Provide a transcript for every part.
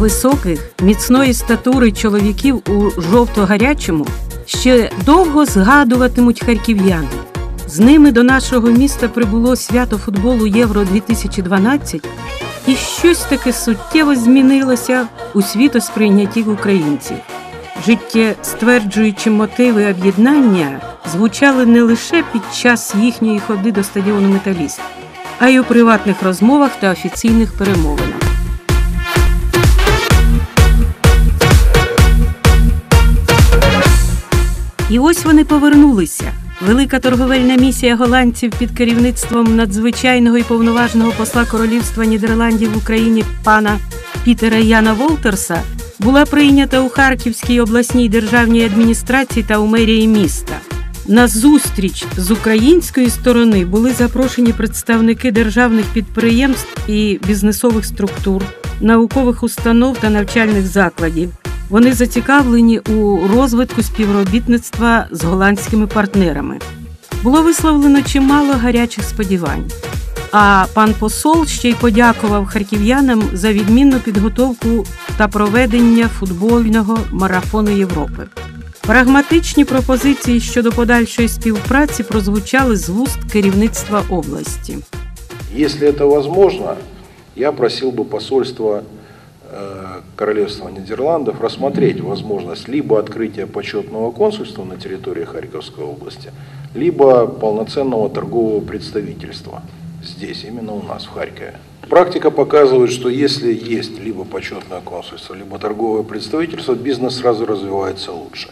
Високих, міцної статури чоловіків у жовто-гарячому ще довго згадуватимуть харків'яни. З ними до нашого міста прибуло свято футболу Євро 2012 і щось таке суттєво змінилося у світосприйнятті українців. Життєстверджуючі мотиви об'єднання звучали не лише під час їхньої ходи до стадіону Металіст, а й у приватних розмовах та офіційних перемовинах. І ось вони повернулися. Велика торговельна місія голландців під керівництвом надзвичайного і повноважного посла Королівства Нідерландів в Україні пана Пітера Яна Волтерса була прийнята у Харківській обласній державній адміністрації та у мерії міста. На зустріч з української сторони були запрошені представники державних підприємств і бізнесових структур, наукових установ та навчальних закладів. Вони зацікавлені у розвитку співробітництва з голландськими партнерами. Було висловлено чимало гарячих сподівань. А пан посол ще й подякував харків'янам за відмінну підготовку та проведення футбольного марафону Європи. Прагматичні пропозиції щодо подальшої співпраці прозвучали з вуст керівництва області. Если это возможно, я просил бы посольство э, Королевства Нидерландов рассмотреть возможность либо открытия почетного консульства на территории Харьковской области, либо полноценного торгового представительства здесь, именно у нас, в Харькове. Практика показывает, что если есть либо почетное консульство, либо торговое представительство, бизнес сразу развивается лучше.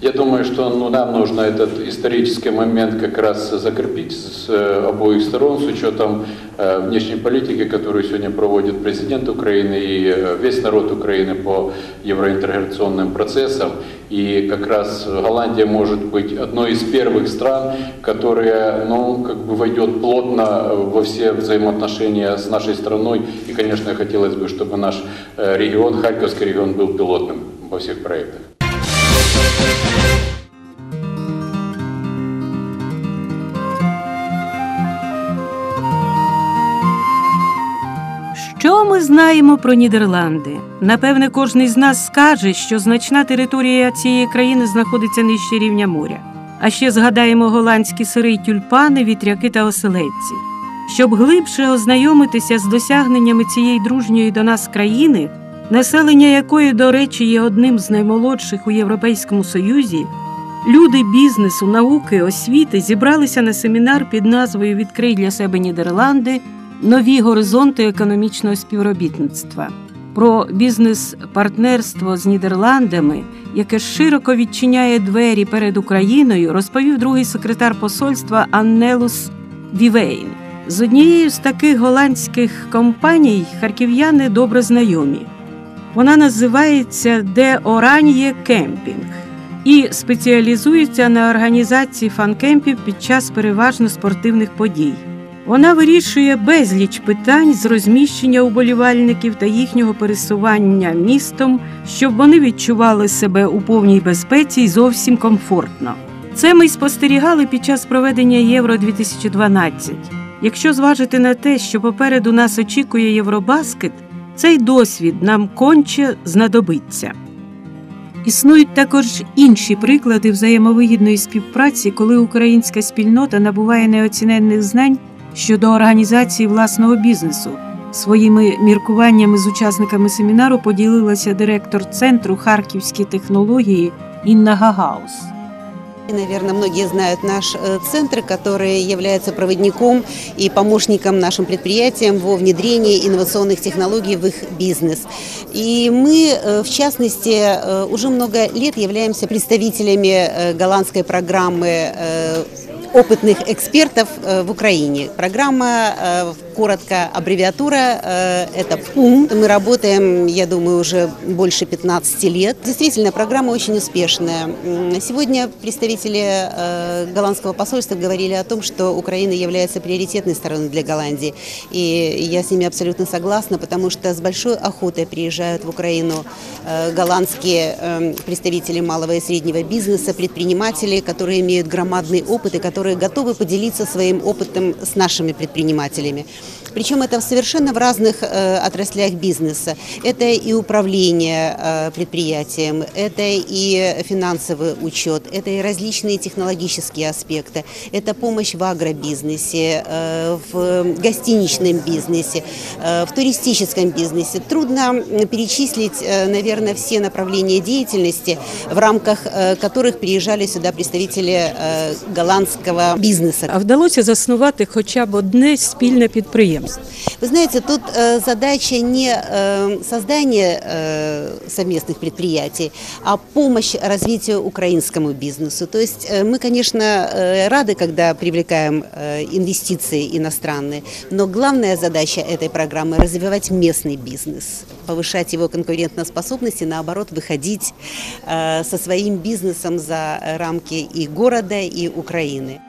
Я думаю, что ну, нам нужно этот исторический момент как раз закрепить с э, обоих сторон с учетом э, внешней политики, которую сегодня проводит президент Украины и э, весь народ Украины по евроинтеграционным процессам. И как раз Голландия может быть одной из первых стран, которая ну, как бы войдет плотно во все взаимоотношения с нашей страной. И, конечно, хотелось бы, чтобы наш э, регион, Харьковский регион, был пилотным во всех проектах. Знаємо про Нідерланди? Напевне, кожен з нас скаже, що значна територія цієї країни знаходиться нижче рівня моря. А ще згадаємо голландські сири тюльпани, вітряки та оселедці. Щоб глибше ознайомитися з досягненнями цієї дружньої до нас країни, населення якої, до речі, є одним з наймолодших у Європейському Союзі, люди бізнесу, науки, освіти зібралися на семінар під назвою Відкрий для себе Нідерланди нові горизонти економічного співробітництва. Про бізнес-партнерство з Нідерландами, яке широко відчиняє двері перед Україною, розповів другий секретар посольства Аннелус Вівейн. З однією з таких голландських компаній харків'яни добре знайомі. Вона називається Де Оран'є Кемпінг і спеціалізується на організації фанкемпів під час переважно спортивних подій. Вона вирішує безліч питань з розміщення уболівальників та їхнього пересування містом, щоб вони відчували себе у повній безпеці і зовсім комфортно. Це ми й спостерігали під час проведення Євро 2012 Якщо зважити на те, що попереду нас очікує Євробаскет, цей досвід нам конче знадобиться. Існують також інші приклади взаємовигідної співпраці, коли українська спільнота набуває неоціненних знань щодо організації власного бізнесу. Своїми міркуваннями з учасниками семінару поділилася директор центру харківські технології Інна Гагаус. Наверное, многие знают наш э, центр, который является проводником и помощником нашим предприятиям во внедрении инновационных технологий в их бизнес. И мы, э, в частности, э, уже много лет являемся представителями голландской программы опытных экспертов в Украине. Программа, коротко, аббревиатура, это ПУМ. Мы работаем, я думаю, уже больше 15 лет. Действительно, программа очень успешная. Сегодня представители голландского посольства говорили о том, что Украина является приоритетной стороной для Голландии. И я с ними абсолютно согласна, потому что с большой охотой приезжают в Украину голландские представители малого и среднего бизнеса, предприниматели, которые имеют громадный опыт и которые готовы поделиться своим опытом с нашими предпринимателями. Причем это совершенно в разных э, отраслях бизнеса. Это и управление э, предприятием, это и финансовый учет, это и различные технологические аспекты, это помощь в агробизнесе, э, в гостиничном бизнесе, э, в туристическом бизнесе. Трудно перечислить, э, наверное, все направления деятельности, в рамках э, которых приезжали сюда представители э, голландского бизнеса. А вдалося заснувати хоча б одне спільне підприємство. Вы знаете, тут э, задача не э, создание э, совместных предприятий, а помощь развитию украинскому бизнесу. То есть э, мы, конечно, э, рады, когда привлекаем э, инвестиции иностранные, но главная задача этой программы – развивать местный бизнес, повышать его конкурентоспособность и, наоборот, выходить э, со своим бизнесом за рамки и города, и Украины.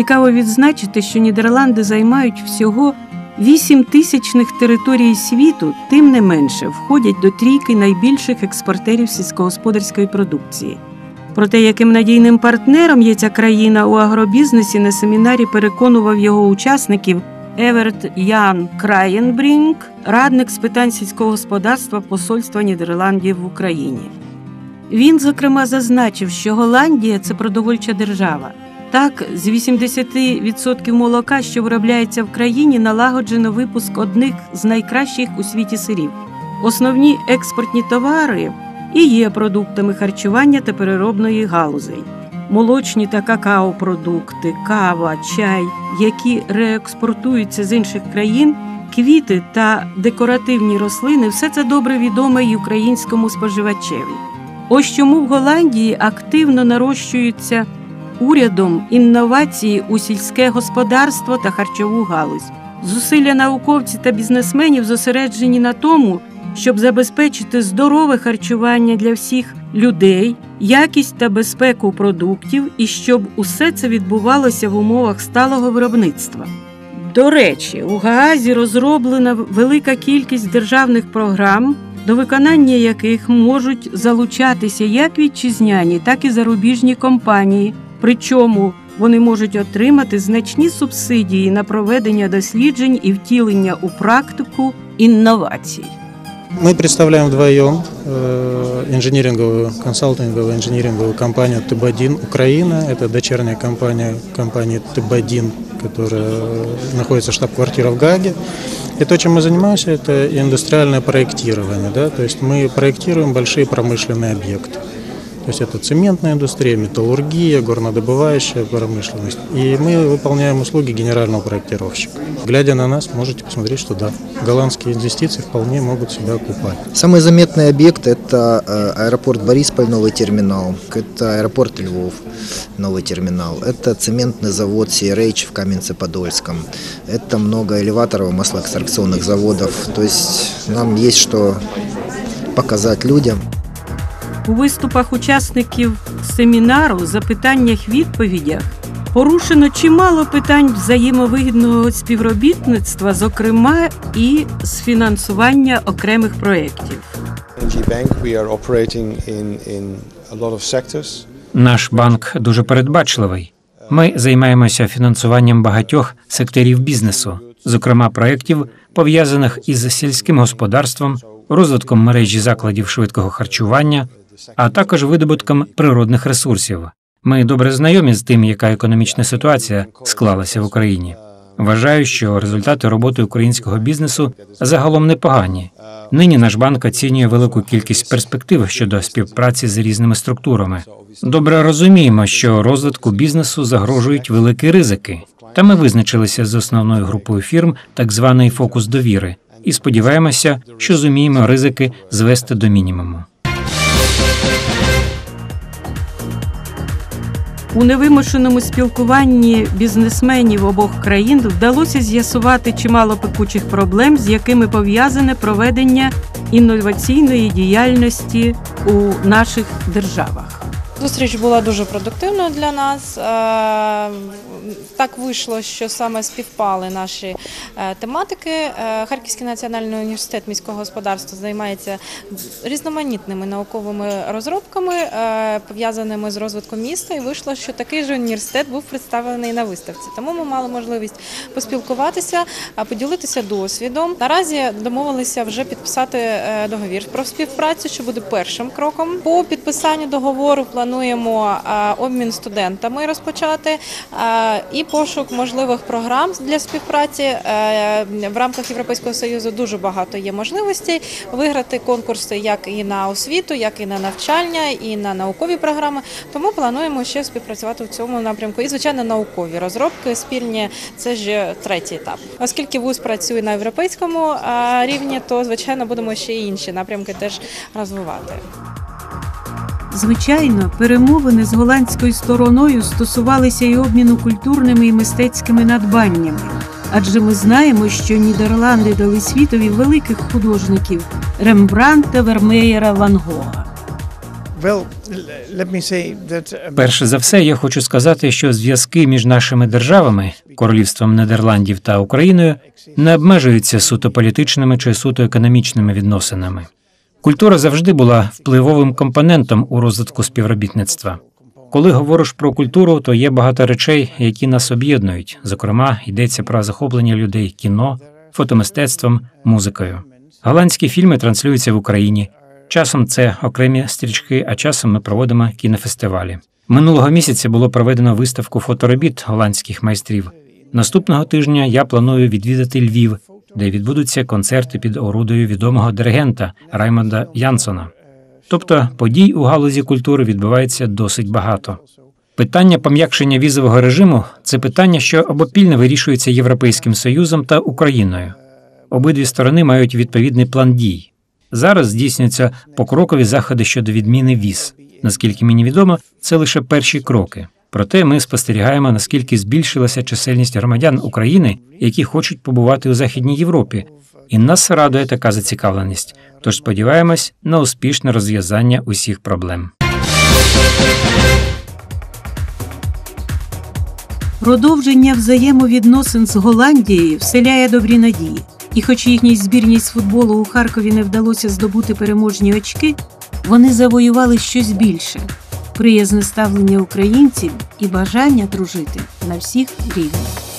Цікаво відзначити, що Нідерланди займають всього 8 тисячних територій світу, тим не менше входять до трійки найбільших експортерів сільськогосподарської продукції. Про те, яким надійним партнером є ця країна у агробізнесі, на семінарі переконував його учасників Еверт Ян Краєнбрінг, радник з питань сільського господарства Посольства Нідерландів в Україні. Він, зокрема, зазначив, що Голландія це продовольча держава. Так, з 80% молока, що виробляється в країні, налагоджено випуск одних з найкращих у світі сирів. Основні експортні товари і є продуктами харчування та переробної галузей. Молочні та какао-продукти, кава, чай, які реекспортуються з інших країн, квіти та декоративні рослини все це добре відоме й українському споживачеві. Ось чому в Голландії активно нарощуються урядом інновації у сільське господарство та харчову галузь. Зусилля науковців та бізнесменів зосереджені на тому, щоб забезпечити здорове харчування для всіх людей, якість та безпеку продуктів і щоб усе це відбувалося в умовах сталого виробництва. До речі, у Гаазі розроблена велика кількість державних програм, до виконання яких можуть залучатися як вітчизняні, так і зарубіжні компанії. Причому вони можуть отримати значні субсидії на проведення досліджень і втілення у практику інновацій. Мы представляем вдвоем э, инжиниринговую, консалтинговую инжиниринговую компанию «Тыбадин Украина». Это дочерняя компания компании «Тыбадин», которая находится штаб-квартира в Гаге. И то, чем мы занимаемся, это индустриальное проектирование. Да? То есть мы проектируем большие промышленные объекты. То есть это цементная индустрия, металлургия, горнодобывающая промышленность. И мы выполняем услуги генерального проектировщика. Глядя на нас, можете посмотреть, что да, голландские инвестиции вполне могут себя окупать. Самый заметный объект – это э, аэропорт Борисполь, новый терминал. Это аэропорт Львов, новый терминал. Это цементный завод CRH в Каменце-Подольском. Это много элеваторов, маслоэкстракционных заводов. То есть нам есть что показать людям. У виступах учасників семінару, запитаннях, відповідях порушено чимало питань взаємовигідного співробітництва, зокрема і з фінансування окремих проєктів. Наш банк дуже передбачливий. Ми займаємося фінансуванням багатьох секторів бізнесу, зокрема проєктів, пов'язаних із сільським господарством, розвитком мережі закладів швидкого харчування, а також видобутком природних ресурсів. Ми добре знайомі з тим, яка економічна ситуація склалася в Україні. Вважаю, що результати роботи українського бізнесу загалом непогані. Нині наш банк оцінює велику кількість перспектив щодо співпраці з різними структурами. Добре розуміємо, що розвитку бізнесу загрожують великі ризики. Та ми визначилися з основною групою фірм так званий фокус довіри, і сподіваємося, що зуміємо ризики звести до мінімуму. У невимушеному спілкуванні бізнесменів обох країн вдалося з'ясувати чимало пекучих проблем, з якими пов'язане проведення інноваційної діяльності у наших державах. Зустріч була дуже продуктивною для нас. Е, Так вийшло, що саме співпали наші е, тематики. Е, Харківський національний університет міського господарства займається різноманітними науковими розробками, пов'язаними з розвитком міста. І вийшло, що такий же університет був представлений на виставці. Тому ми мали можливість поспілкуватися, поділитися досвідом. Наразі домовилися вже підписати договір про співпрацю, що буде першим кроком. По підписанню договору плануємо е, обмін студентами розпочати е, і пошук можливих програм для співпраці Е, в рамках Європейського союзу. Дуже багато є можливостей виграти конкурси як і на освіту, як і на навчання, і на наукові програми. Тому плануємо ще співпрацювати в цьому напрямку. І звичайно, наукові розробки спільні це ж третій етап. Оскільки вуз працює на європейському рівні, то звичайно будемо ще й інші напрямки теж розвивати. Звичайно, перемовини з голландською стороною стосувалися і обміну культурними і мистецькими надбаннями. Адже ми знаємо, що Нідерланди дали світові великих художників Рембранта, Вермеєра, Ван Гога. Uh, Перше за все, я хочу сказати, що зв'язки між нашими державами, королівством Нідерландів та Україною, не обмежуються суто політичними чи суто економічними відносинами. Культура завжди була впливовим компонентом у розвитку співробітництва. Коли говориш про культуру, то є багато речей, які нас об'єднують. Зокрема, йдеться про захоплення людей кіно, фотомистецтвом, музикою. Голландські фільми транслюються в Україні. Часом це окремі стрічки, а часом ми проводимо кінофестивалі. Минулого місяця було проведено виставку фоторобіт голландських майстрів. Наступного тижня я планую відвідати Львів, де відбудуться концерти під орудою відомого диригента Раймонда Янсона. Тобто подій у галузі культури відбувається досить багато. Питання пом'якшення візового режиму це питання, що обопільно вирішується Європейським Союзом та Україною. Обидві сторони мають відповідний план дій. Зараз здійснюються покрокові заходи щодо відміни віз. Наскільки мені відомо, це лише перші кроки. Проте ми спостерігаємо, наскільки збільшилася чисельність громадян України, які хочуть побувати у Західній Європі, і нас радує така зацікавленість. Тож сподіваємось на успішне розв'язання усіх проблем. Продовження взаємовідносин з Голландією вселяє добрі надії. І хоч їхній збірній з футболу у Харкові не вдалося здобути переможні очки, вони завоювали щось більше приязне ставлення українців і бажання дружити на всіх рівнях.